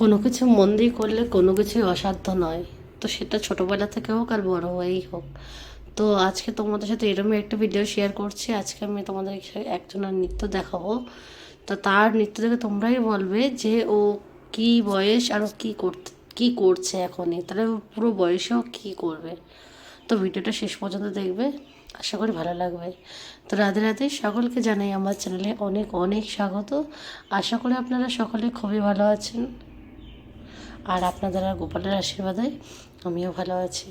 কোনো কিছু মন দিয়ে করলে কোনো কিছুই অসাধ্য নয়। তো সেটা ছোটোবেলা থেকে হোক আর বড় হয়েই হোক। তো আজকে তোমাদের সাথে এরকমই একটা ভিডিও শেয়ার করছি। আজকে আমি তোমাদের একজনের নৃত্য দেখাবো। তো তার নৃত্য দেখে তোমরাই বলবে যে ও কি বয়স আর ও কী করতে, কী করছে এখনই তাহলে ও পুরো বয়সেও কী করবে। তো ভিডিওটা শেষ পর্যন্ত দেখবে। আশা করি ভালো লাগবে। তো রাধে রাধে সকলকে জানাই আমার চ্যানেলে অনেক অনেক স্বাগত। আশা করি আপনারা সকলে খুবই ভালো আছেন। আর আপনাদের গোপালের আশীর্বাদে আমিও ভালো আছি।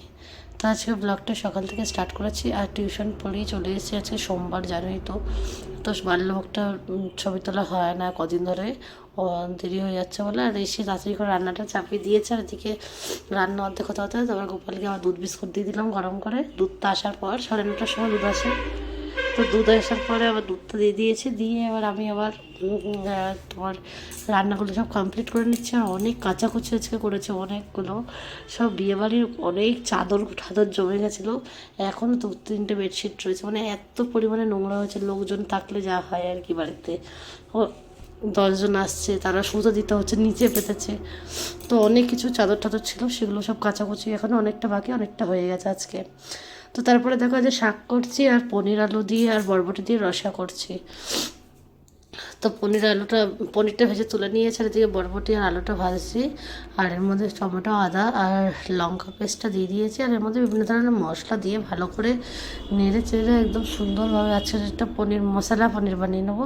তো আজকে ব্লগটা সকাল থেকে স্টার্ট করেছি আর টিউশন পড়েই চলে এসেছি আজকে সোমবার, জানোই তো। তো বাল্যভোগটা ছবি তোলা হয় না, কদিন ধরে। দেরি হয়ে যাচ্ছে বলে। আর এসে তাড়াতাড়ি করে রান্নাটা চাপিয়ে দিয়েছে। আর এদিকে রান্না অর্ধেক হতে হতে, তারপর গোপালকে আবার দুধ বিস্কুট দিয়ে দিলাম গরম করে। দুধটা আসার পর সাড়ে নটার সময় দুধ আসে। তো দুধ আসার পরে আবার দুধটা দিয়ে দিয়েছি, দিয়ে এবার আমি আবার তোমার রান্নাগুলো সব কমপ্লিট করে নিচ্ছি। আর অনেক কাচাকুচি আজকে করেছে, অনেকগুলো। সব বিয়েবাড়ির অনেক চাদর ঠাদর জমে গেছিল। এখনও দু তিনটে বেডশিট রয়েছে। মানে এত পরিমাণে নোংরা হয়েছে, লোকজন থাকলে যা হয় আর কি বাড়িতে। ও, দশজন আসছে, তারা সুতো দিতে হচ্ছে, নিচে পেতেছে। তো অনেক কিছু চাদর টাদর ছিল, সেগুলো সব কাচাকুচি এখন অনেকটা বাকি, অনেকটা হয়ে গেছে আজকে। তো তারপরে দেখো যে শাক করছি আর পনির আলু দিয়ে আর বরবটি দিয়ে রসা করছি। তো পনির আলুটা, পনিরটা ভেজে তুলে নিয়েছে, আর এদিকে বরবটি আর আলুটা ভাজছি। আর এর মধ্যে টমেটো, আদা আর লঙ্কা পেস্টটা দিয়ে দিয়েছি, আর এর মধ্যে বিভিন্ন ধরনের মশলা দিয়ে ভালো করে নেড়ে চেড়ে একদম সুন্দরভাবে আজকে একটা পনির মশলা, পনির বানিয়ে নেব।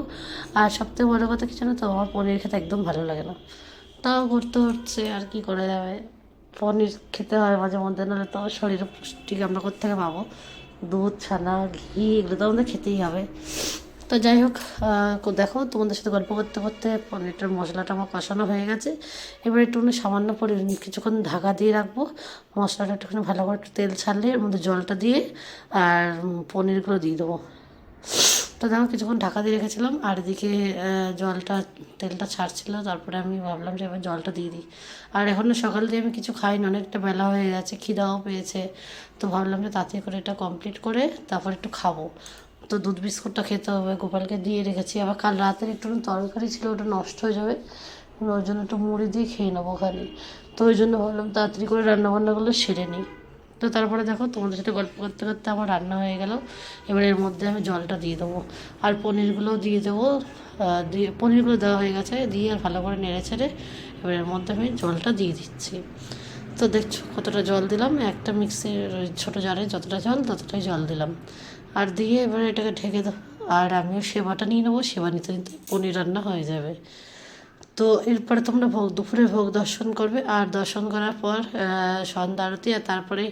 আর সবথেকে বড়ো কথা কি জানো তো? আমার পনির খেতে একদম ভালো লাগে না। তাও করতে হচ্ছে, আর কি করা যাবে? পনির খেতে হয় মাঝে মধ্যে, নাহলে তো শরীরে পুষ্টি আমরা কোথেকে পাবো? দুধ, ছানা, ঘি, এগুলো তো আমাদের খেতেই হবে। তো যাই হোক দেখো, তোমাদের সাথে গল্প করতে করতে পনিরটার মশলাটা আমার কষানো হয়ে গেছে। এবার একটুখানি সামান্য পরে কিছুক্ষণ ঢাকা দিয়ে রাখব। মশলাটা একটুখানি ভালো করে তেল ছাড়লে, এর মধ্যে জলটা দিয়ে আর পনিরগুলো দিয়ে দেবো। তো দেখো কিছুক্ষণ ঢাকা দিয়ে রেখেছিলাম, আর এদিকে জলটা, তেলটা ছাড়ছিল, তারপরে আমি ভাবলাম যে এবার জলটা দিয়ে দিই। আর এখনও সকাল দিয়ে আমি কিছু খাইনি, অনেকটা বেলা হয়ে গেছে, খিদাও পেয়েছে। তো ভাবলাম যে তাড়াতাড়ি করে এটা কমপ্লিট করে তারপর একটু খাব। তো দুধ বিস্কুটটা খেতে হবে, গোপালকে দিয়ে রেখেছি। আবার কাল রাতের একটু তরকারি ছিল, ওটা নষ্ট হয়ে যাবে। ওর জন্য একটু মুড়ি দিয়ে খেয়ে নেব ওখানে। তো ওই জন্য ভাবলাম তাড়াতাড়ি করে রান্নাবান্নাগুলো সেরে নিই। তো তারপরে দেখো তোমাদের সাথে গল্প করতে করতে আমার রান্না হয়ে গেল। এবার এর মধ্যে আমি জলটা দিয়ে দেবো। আর পনিরগুলোও দিয়ে দেবো দিয়ে পনিরগুলো দেওয়া হয়ে গেছে, দিয়ে আর ভালো করে নেড়ে ছেড়ে এবার এর মধ্যে আমি জলটা দিয়ে দিচ্ছি। তো দেখছ কতটা জল দিলাম, একটা মিক্সির ছোটো জারে যতটা জল ততটাই জল দিলাম। আর দিয়ে এবার এটাকে ঢেকে দাও, আর আমিও সেবাটা নিয়ে নেব, সেবা নিতে নিতে পনির রান্না হয়ে যাবে। তো এরপরে তোমরা ভোগ, দুপুরে ভোগ দর্শন করবে। আর দর্শন করার পর সন্ধ্যা আরতি আর তারপরে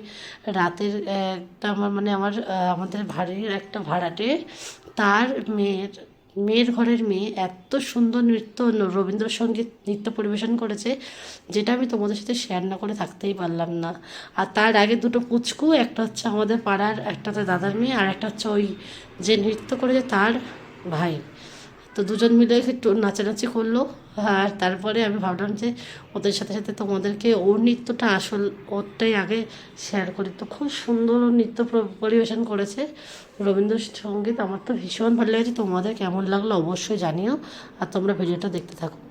রাতের একটা আমার মানে আমার আমাদের ভাড়ির একটা ভাড়াটে। তার মেয়ের মেয়ের ঘরের মেয়ে এত সুন্দর নৃত্য, রবীন্দ্রসঙ্গীত নৃত্য পরিবেশন করেছে, যেটা আমি তোমাদের সাথে শেয়ার না করে থাকতেই পারলাম না। আর তার আগে দুটো পুচকু, একটা হচ্ছে আমাদের পাড়ার, একটা হচ্ছে দাদার মেয়ে, আর একটা হচ্ছে ওই যে নৃত্য করেছে তার ভাই। তো দুজন মিলে একটু নাচানাচি করল। আর তারপরে আমি ভাবলাম যে ওদের সাথে সাথে তোমাদেরকে ও নৃত্যটা আসল ওরটাই আগে শেয়ার করি। তো খুব সুন্দর নৃত্য পরিবেশন করেছে রবীন্দ্রসঙ্গীত। আমার তো ভীষণ ভালো লেগেছে। তোমাদের কেমন লাগল অবশ্যই জানিও। আর তোমরা ভিডিওটা দেখতে থাকো।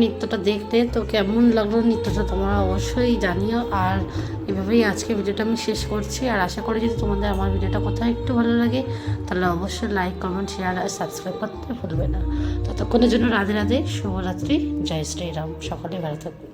নৃত্যটা দেখতে তো কেমন লাগল নৃত্যটা তোমরা অবশ্যই জানিও। আর এভাবেই আজকে ভিডিওটা আমি শেষ করছি। আর আশা করি যদি তোমাদের আমার ভিডিওটা কোথাও একটু ভালো লাগে, তাহলে অবশ্যই লাইক কমেন্ট শেয়ার আর সাবস্ক্রাইব করতে ভুলবে না। ততক্ষণের জন্য রাধে রাধে, শুভরাত্রি, জয় শ্রীরাম। সকলে ভালো থাকবে